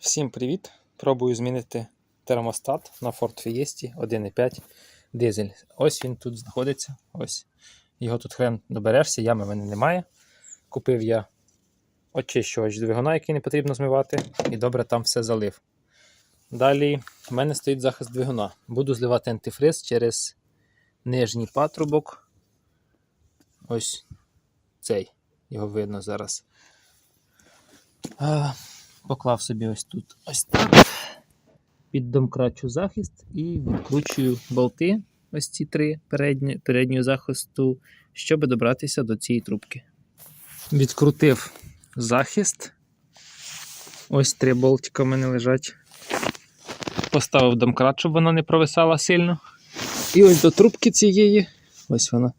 Всім привіт! Пробую змінити термостат на Ford Fiesta 1.5 дизель. Ось він тут знаходиться. Ось. Його тут хрен доберешся, ями в мене немає. Купив я очищувач двигуна, який не потрібно змивати, і добре там все залив. Далі в мене стоїть захист двигуна. Буду зливати антифриз через нижній патрубок. Ось цей. Його видно зараз. Поклав собі ось тут ось так. Під домкрачу захист і відкручую болти, ось ці три передні, переднього захисту, щоб добратися до цієї трубки. Відкрутив захист. Ось три болтика в мене лежать. Поставив домкрат, щоб вона не провисала сильно. І ось до трубки цієї, ось вона.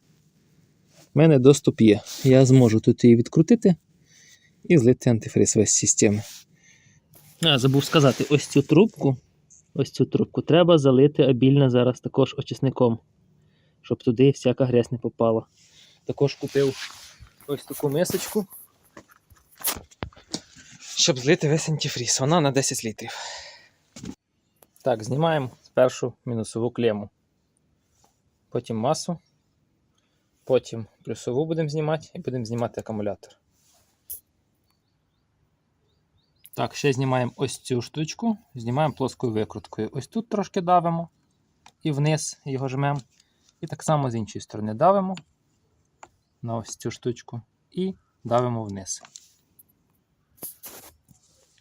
У мене доступ є. Я зможу тут її відкрутити і злити антифриз весь системи. А, забув сказати, ось цю трубку, ось цю трубку треба залити обільно зараз також очисником, щоб туди всяка грязь не попала. Також купив ось таку мисочку, щоб злити весь антифріз. Вона на 10 літрів. Так, знімаємо спершу мінусову клему. Потім масу. Потім плюсову будемо знімати і будемо знімати акумулятор. Так, ще знімаємо ось цю штучку, знімаємо плоскою викруткою. Ось тут трошки давимо і вниз його жмемо. І так само з іншої сторони давимо на ось цю штучку і давимо вниз.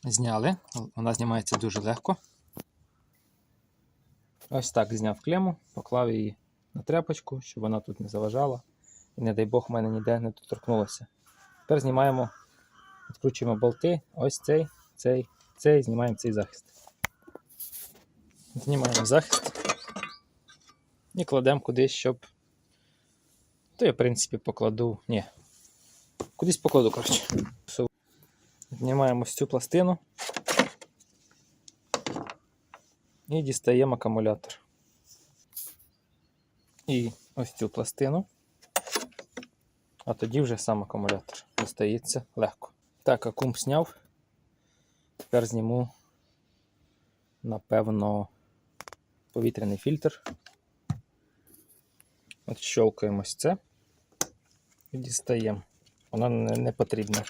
Зняли, вона знімається дуже легко. Ось так зняв клему, поклав її на тряпочку, щоб вона тут не заважала. І не дай Бог мене ніде не доторкнулося. Тепер знімаємо, відкручуємо болти, ось цей, цей, цей, знімаємо цей захист. Знімаємо захист і кладемо кудись, щоб. То я, в принципі, покладу. Ні. Кудись покладу, коротше. Знімаємо ось цю пластину і дістаємо акумулятор. І ось цю пластину. А тоді вже сам акумулятор достається легко. Так, акум зняв. Тепер зніму, напевно, повітряний фільтр. От щелкаємо ось це і дістаємо. Воно не, не потрібна.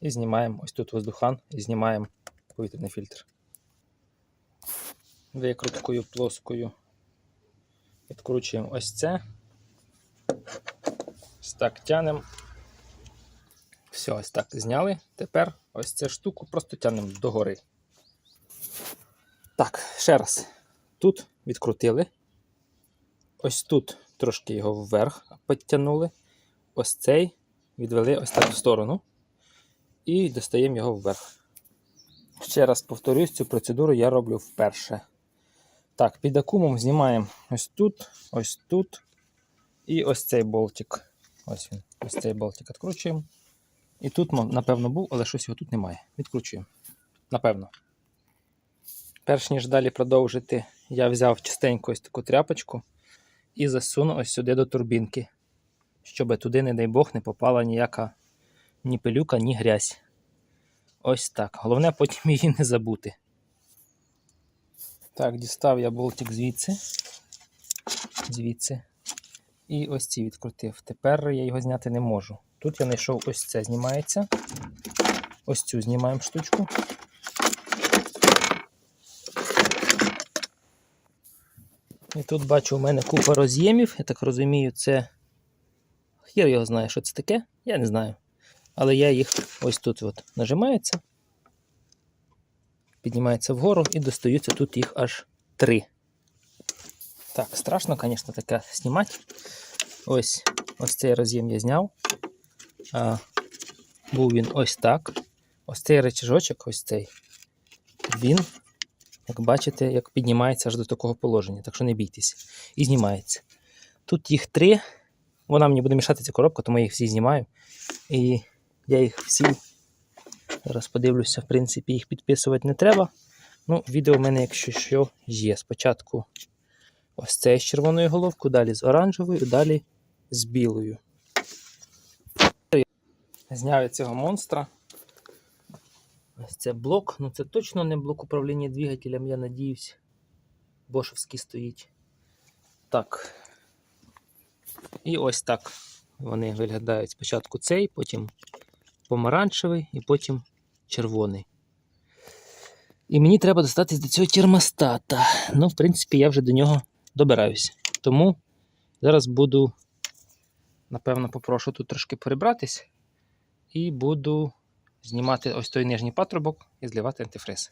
І знімаємо ось тут воздухан і знімаємо повітряний фільтр. Викруткою плоскою відкручуємо ось це. Ось так тянемо. Все, ось так зняли. Тепер ось цю штуку просто тянемо догори. Так, ще раз. Тут відкрутили. Ось тут трошки його вверх підтягнули. Ось цей відвели ось так в сторону. І достаємо його вверх. Ще раз повторюсь, цю процедуру я роблю вперше. Так, під акумом знімаємо ось тут, ось тут і ось цей болтик. Ось він, ось цей болтик відкручуємо. І тут, напевно, був, але щось його тут немає. Відкручуємо. Напевно. Перш ніж далі продовжити, я взяв частенько ось таку тряпочку і засуну ось сюди до турбінки, щоб туди, не дай Бог, не попала ніяка ні пилюка, ні грязь. Ось так. Головне потім її не забути. Так, дістав я болтик звідси. Звідси. І ось ці відкрутив. Тепер я його зняти не можу. Тут я знайшов ось це знімається. Ось цю знімаємо штучку. І тут бачу, у мене купа роз'ємів. Я так розумію, це. Хір його знає, що це таке, я не знаю. Але я їх ось тут от нажимається, піднімається вгору і достаються тут їх аж три. Так, страшно, звісно, таке знімати. Ось ось цей роз'єм я зняв. Був він ось так. Ось цей речажочок, ось цей. Він, як бачите, як піднімається аж до такого положення, так що не бійтесь. І знімається. Тут їх три. Вона мені буде мішати ця коробка, тому я їх всі знімаю. І я їх всі. Зараз подивлюся, в принципі, їх підписувати не треба. Ну, відео в мене, якщо що, є. Спочатку ось цей з червоною головкою, далі з оранжевою, далі з білою. Зняв я цього монстра. Ось це блок. Ну це точно не блок управління двигателем, я надіюсь. Бошовський стоїть. Так. І ось так вони виглядають. Спочатку цей, потім помаранчевий і потім червоний. І мені треба достатись до цього термостата. Ну, в принципі, я вже до нього добираюсь. Тому зараз буду, напевно, попрошу тут трошки перебратись і буду знімати ось той нижній патрубок і зливати антифриз.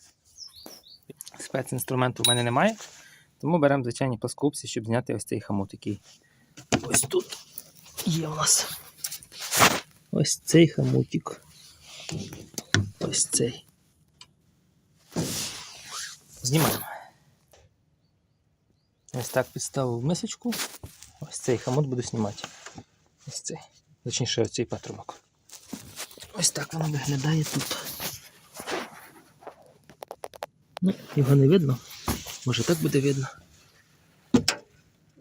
Спецінструменту в мене немає, тому беремо звичайні плоскоупці, щоб зняти ось цей хамут, який ось тут є у нас. Ось цей хамутик. Ось цей. Знімаємо. Ось так підставив мисочку. Ось цей хамут буду знімати. Ось цей. Точніше, ось цей патрубок. Ось так воно виглядає тут. Ну, його не видно. Може так буде видно.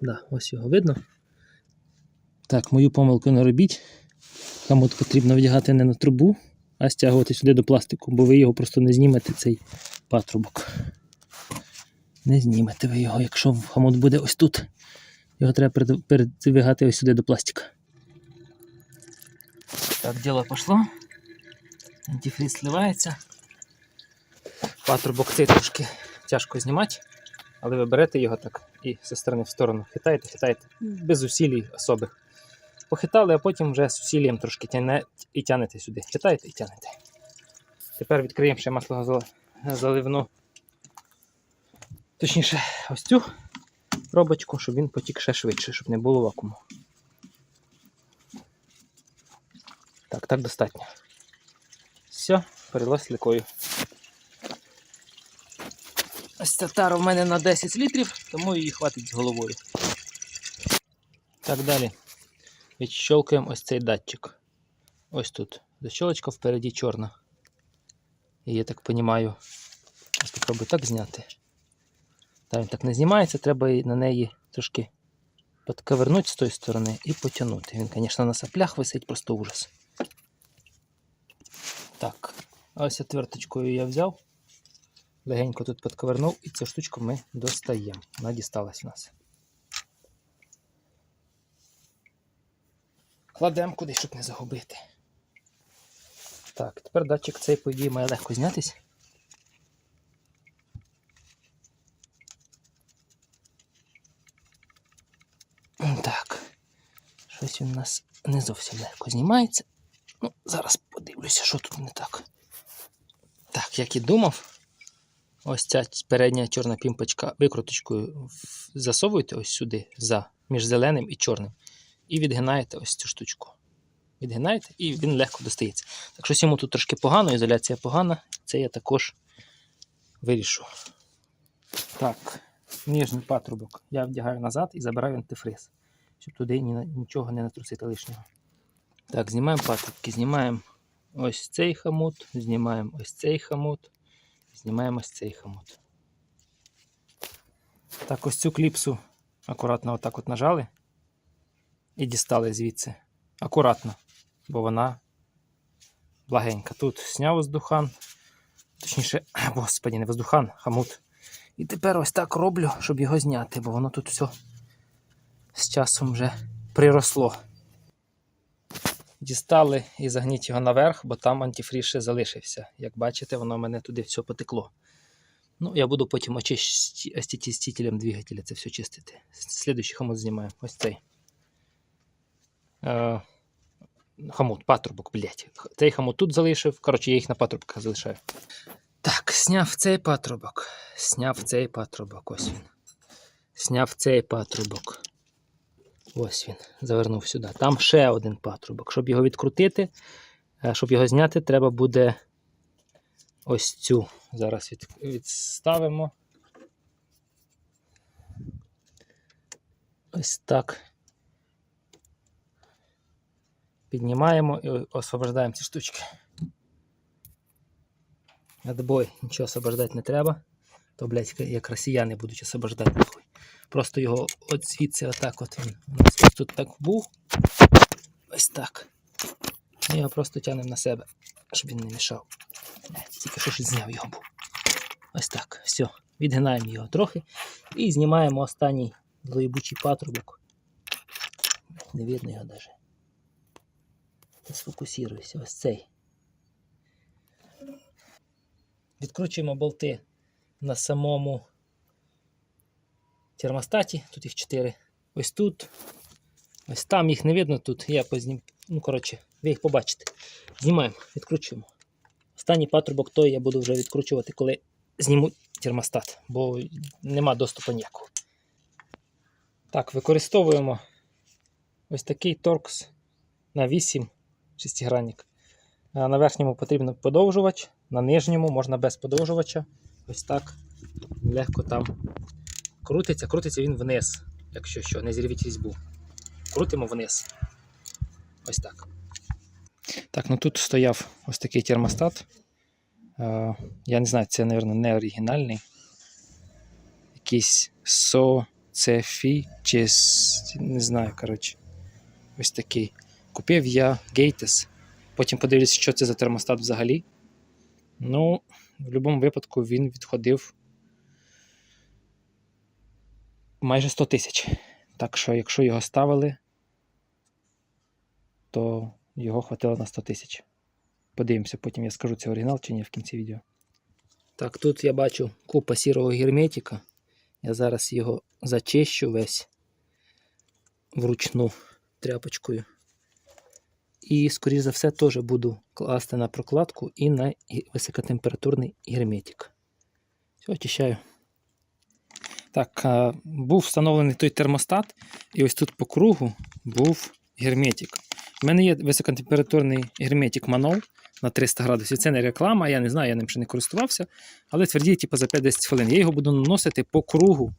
Да, ось його видно. Так, мою помилку не робіть. Хамут потрібно вдягати не на трубу, а стягувати сюди до пластику, бо ви його просто не знімете, цей патрубок. Не знімете ви його, якщо хамут буде ось тут. Його треба перед- передвигати ось сюди до пластика. Так, діло пішло. Антифриз сливається. Патрубок цей трошки тяжко знімати, але ви берете його так і зі сторони в сторону хитаєте, хитаєте, без усілій особих. Похитали, а потім вже з усілієм трошки тяне і тянете сюди. Хитаєте і тянете. Тепер відкриємо ще маслозаливну. Точніше, ось цю робочку, щоб він потік ще швидше, щоб не було вакууму. Так, так достатньо. Все, перелазь лікою. Ось ця тара в мене на 10 літрів, тому її хватить з головою. Так далі. Відщолкуємо ось цей датчик. Ось тут. Защолочка впереді чорна. І я так розумію, спробую так зняти. Та він так не знімається, треба на неї трошки підковернути з тої сторони і потягнути. Він, звісно, на саплях висить, просто ужас. Так, ось отверточкою я взяв. Легенько тут підковернув і цю штучку ми достаємо. Вона дісталась у нас. Кладемо куди, щоб не загубити. Так, тепер датчик цей, по ідеї, має легко знятись. Так. Щось він у нас не зовсім легко знімається. Ну, зараз подивлюся, що тут не так. Так, як і думав, ось ця передня чорна пімпочка викруточкою засовуєте ось сюди, за, між зеленим і чорним, і відгинаєте ось цю штучку. Відгинаєте, і він легко достається. Так що йому тут трошки погано, ізоляція погана, це я також вирішу. Так, ніжний патрубок я вдягаю назад і забираю антифриз, щоб туди нічого не натрусити лишнього. Так, знімаємо патрубки, знімаємо ось цей хамут, знімаємо ось цей хамут, знімаємо ось цей хамут. Так, ось цю кліпсу акуратно отак от нажали і дістали звідси. Акуратно, бо вона благенька. Тут зняв воздухан, точніше, господі, не воздухан, хамут. І тепер ось так роблю, щоб його зняти, бо воно тут все з часом вже приросло. Дістали і загніть його наверх, бо там антифріз ще залишився. Як бачите, воно мене туди все потекло. Ну, я буду потім очистителем двигателя це все чистити. Слідуючий хомут знімаю. Ось цей. Е, хомут, патрубок, блять. Цей хомут тут залишив. Коротше, я їх на патрубках залишаю. Так, сняв цей патрубок. Сняв цей патрубок. Ось він. Сняв цей патрубок. Ось він, завернув сюди. Там ще один патрубок. Щоб його відкрутити, е, щоб його зняти, треба буде ось цю. Зараз відставимо. Ось так. Піднімаємо і освобождаємо ці штучки. Отбой, нічого освобождати не треба. То, блядь, як росіяни будуть освобождати. Просто його от звідси отак от він. У нас ось тут так був. Ось так. Ми його просто тягнемо на себе, щоб він не мішав. Тільки що щось зняв його був. Ось так. Все. Відгинаємо його трохи і знімаємо останній злоєбучий патрубок. Не видно його навіть. Та сфокусіруйся, ось цей. Відкручуємо болти на самому термостаті. Тут їх 4. Ось тут. Ось там їх не видно тут. Я познім. Ну, коротше, ви їх побачите. Знімаємо, відкручуємо. Останній патрубок той я буду вже відкручувати, коли зніму термостат, бо нема доступу ніякого. Так, використовуємо ось такий торкс на 8 шестигранник. На верхньому потрібен подовжувач, на нижньому можна без подовжувача. Ось так легко там крутиться. Крутиться він вниз, якщо що, не зірвіть різьбу. Крутимо вниз. Ось так. Так, ну тут стояв ось такий термостат. Е, Я не знаю, це, мабуть, не оригінальний. Якийсь со, цефі, чи не знаю, коротше. Ось такий. Купив я Gates. Потім подивлюся, що це за термостат взагалі. Ну, в будь-якому випадку він відходив майже 100 тисяч. Так що, якщо його ставили, то його хватило на 100 тисяч. Подивимося, потім я скажу, це оригінал чи ні в кінці відео. Так, тут я бачу купа сірого герметика. Я зараз його зачищу весь вручну тряпочкою. І, скоріш за все, теж буду класти на прокладку і на високотемпературний герметик. Все, очищаю. Так, був встановлений той термостат, і ось тут по кругу був герметик. У мене є високотемпературний герметик Манол на 300 градусів. Це не реклама, я не знаю, я ним ще не користувався, але твердіє типу, за 5-10 хвилин. Я його буду наносити по кругу,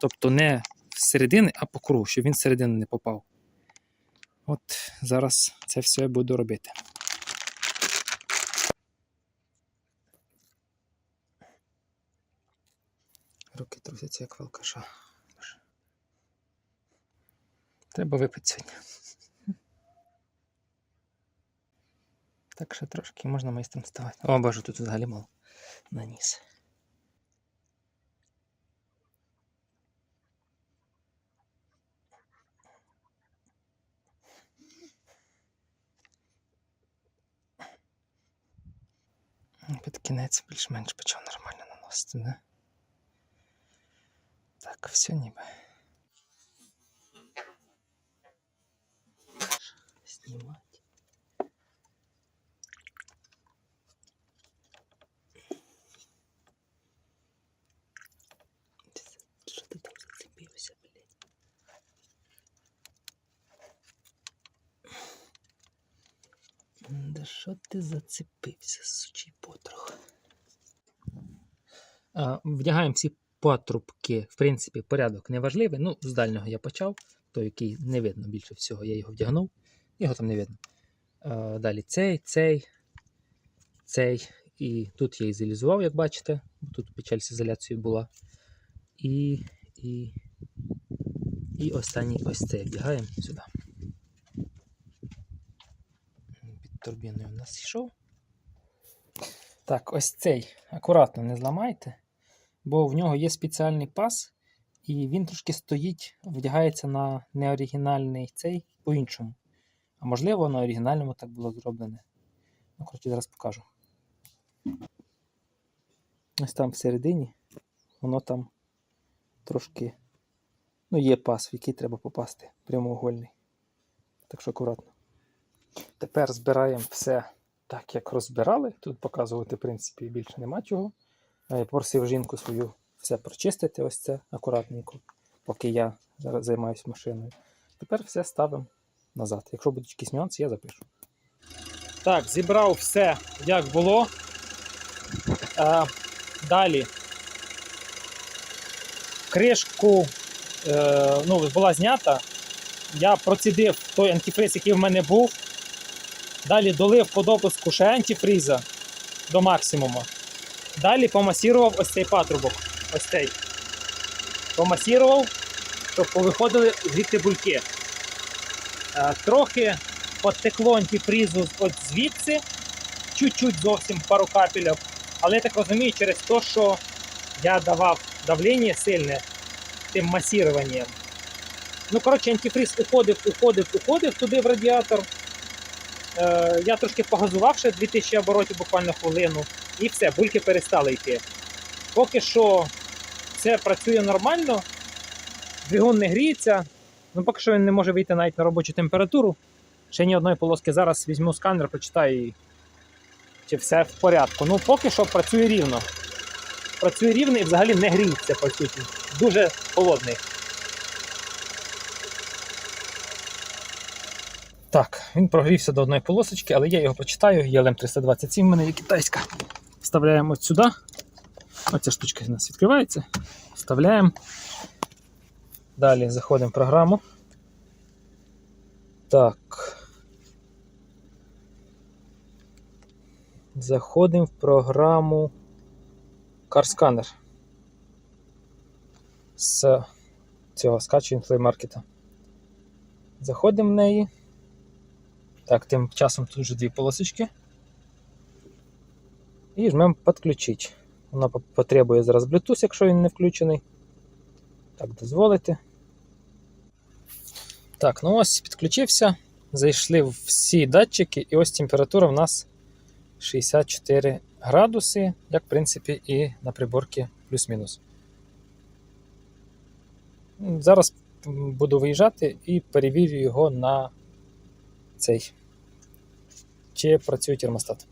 тобто не зсередини, а по кругу, щоб він зсередини не попав. От зараз це все я буду робити. Руки трусяться, як волкаша. Треба випити сьогодні. Так що трошки можна майстром ставати. О, боже, тут взагалі мало наніс. Ну, Під кінець більш-менш почав нормально наносити, да? Так, все ніби. Знімати. Що ти там зацепився, блядь? Да що ти зацепився, сучий потрох? Вдягаємо всі патрубки, в принципі, порядок неважливий. Ну, з дальнього я почав, той, який не видно більше всього, я його вдягнув, його там не видно. А, далі цей, цей, цей. І тут я ізолізував, як бачите. Тут печаль з ізоляцією була. І, і, і останній ось цей вдягаємо сюди. Під турбіною у нас йшов. Так, ось цей. Акуратно не зламайте, бо в нього є спеціальний пас, і він трошки стоїть, вдягається на неоригінальний цей по-іншому. А можливо, на оригінальному так було зроблене. Ну, коротше, зараз покажу. Ось там всередині, воно там трошки. Ну, є пас, в який треба попасти, прямоугольний. Так що акуратно. Тепер збираємо все так, як розбирали. Тут показувати, в принципі, більше нема чого. А просив жінку свою все прочистити, ось це акуратненько, поки я зараз займаюся машиною. Тепер все ставимо назад. Якщо будуть якісь нюанси, я запишу. Так, зібрав все, як було. А, далі. Кришку е, ну, була знята. Я процідив той антифриз, який в мене був. Далі долив по допуску ще антифріза до максимуму. Далі помасірував ось цей патрубок. Ось цей. Помасірував, щоб повиходили звідти бульки. Е, трохи потекло антифрізу от звідси, чуть-чуть зовсім пару капелів. Але я так розумію, через те, що я давав давлення сильне тим масіруванням. Ну, коротше, антифриз уходив, уходив, уходив туди в радіатор. Е, я трошки погазував ще 2000 оборотів буквально хвилину, і все, бульки перестали йти. Поки що все працює нормально, двигун не гріється. Ну, поки що він не може вийти навіть на робочу температуру. Ще ні одної полоски. Зараз візьму сканер, почитаю, чи все в порядку. Ну, поки що працює рівно. Працює рівно і взагалі не гріється по суті. Дуже холодний. Так, він прогрівся до одної полосочки, але я його почитаю. ЄЛМ 327 в мене є китайська. Вставляємо сюди. Оця штучка у нас відкривається. Вставляємо. Далі заходимо в програму. Так. Заходимо в програму CarScanner. З цього скачуємо Market. Заходимо в неї. Так, тим часом тут вже дві полосочки. І жмемо підключити. Вона потребує зараз Bluetooth, якщо він не включений. Так, дозволити. Так, ну ось підключився. Зайшли всі датчики, і ось температура в нас 64 градуси, як в принципі і на приборці плюс-мінус. Зараз буду виїжджати і перевірю його на цей. Чи працює термостат.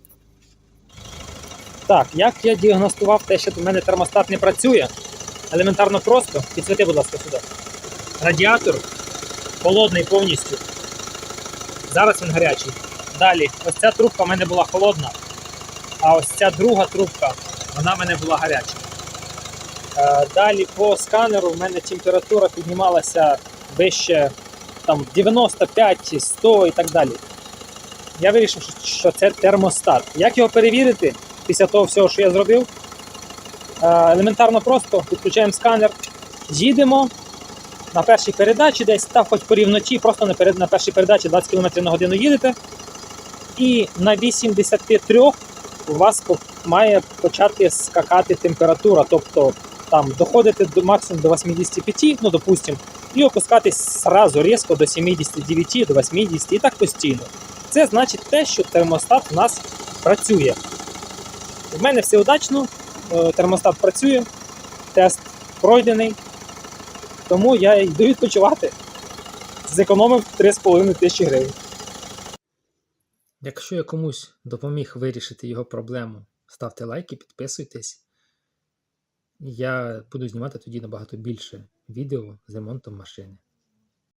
Так, як я діагностував те, що в мене термостат не працює, елементарно просто. Підсвіти, будь ласка, сюди. Радіатор холодний повністю. Зараз він гарячий. Далі, ось ця трубка в мене була холодна, а ось ця друга трубка, вона в мене була гаряча. Е, Далі по сканеру в мене температура піднімалася вище там 95, 100 і так далі. Я вирішив, що- що це термостат. Як його перевірити після того всього, що я зробив? Е, Елементарно просто підключаємо сканер, їдемо на першій передачі, десь та хоч по рівноті, просто на, першій передачі 20 км на годину їдете. І на 83 у вас має почати скакати температура, тобто там доходити до максимум до 85, ну допустим, і опускатись сразу різко до 79, до 80 і так постійно. Це значить те, що термостат у нас працює. В мене все удачно, е, термостат працює, тест пройдений, тому я йду відпочивати. Зекономив 3,5 тисячі гривень. Якщо я комусь допоміг вирішити його проблему, ставте лайки, підписуйтесь. Я буду знімати тоді набагато більше відео з ремонтом машини.